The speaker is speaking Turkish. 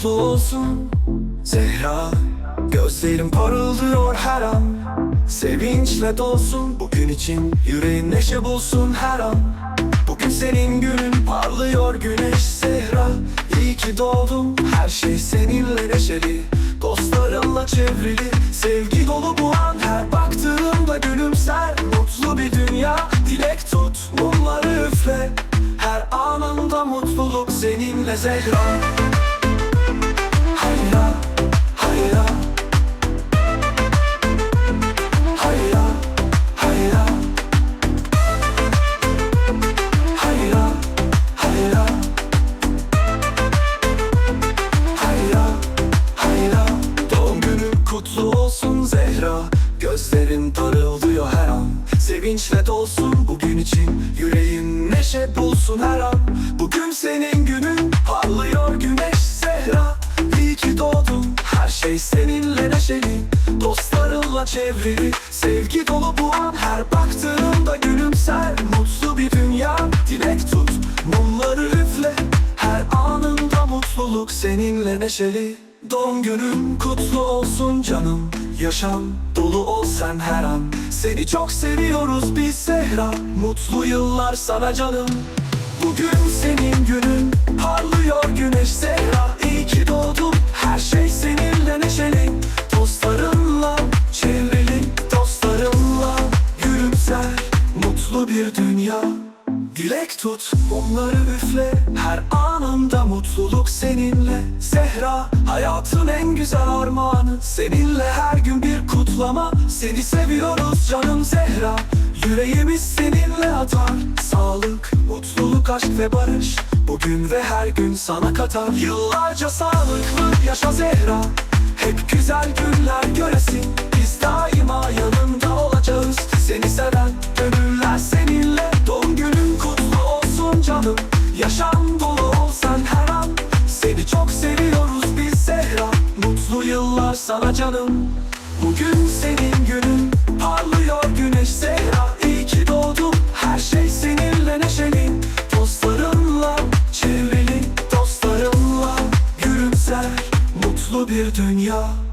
kutlu olsun. Zehra Gözlerim parıldıyor her an. Sevinçle dolsun bugün için Yüreğin neşe bulsun her an. Bugün senin günün parlıyor güneş Zehra. İyi ki doğdum her şey seninle neşeli. Dostlarınla çevrili Sevgi dolu bu an. Her baktığımda gülümser Mutlu bir dünya. Dilek tut Mumları üfle Her anında mutluluk seninle Zehra. Hayra, hayra. Hayra, hayra. Hayra, hayra. Hayra, hayra. Doğum günün kutlu olsun Zehra. Gözlerin parıldıyor her an. Sevinçle Bulsun her an. Bugün senin günün parlıyor güneş Zehra. İyi ki doğdun her şey seninle neşeli. Dostlarınla çevrili Sevgi dolu bu an. Her baktığımda gülümser Mutlu bir dünya. Dilek tut Mumları üfle. Her anında mutluluk seninle neşeli. Doğum günün kutlu olsun canım Yaşam dolu ol sen her an. Seni çok seviyoruz biz Zehra. Mutlu yıllar sana canım. Bugün senin günün. Parlıyor güneş Zehra. İyi ki doğdun. Her şey seninle neşeli. Dostlarınla çevrili Dostlarınla gülümser. Mutlu bir dünya Dilek tut, mumları üfle. Her anında mutluluk seninle. Zehra, hayatın en güzel armağanı. Seninle her gün bir kutlama. Seni seviyoruz canım Zehra. Yüreğimiz seninle atar. Sağlık, mutluluk, aşk ve barış. Bugün ve her gün sana katar. Yıllarca sağlıklı yaşa Zehra. Hep güzel günler göresin uyanıp yaşam dolu olsan her an. Seni çok seviyoruz biz Zehra. Mutlu yıllar sana canım. Bugün senin günün. Parlıyor güneş Zehra. İyi ki doğdun. Her şey seninle neşeli. Dostlarınla çevrili dostlarınla Gülümser. Mutlu bir dünya.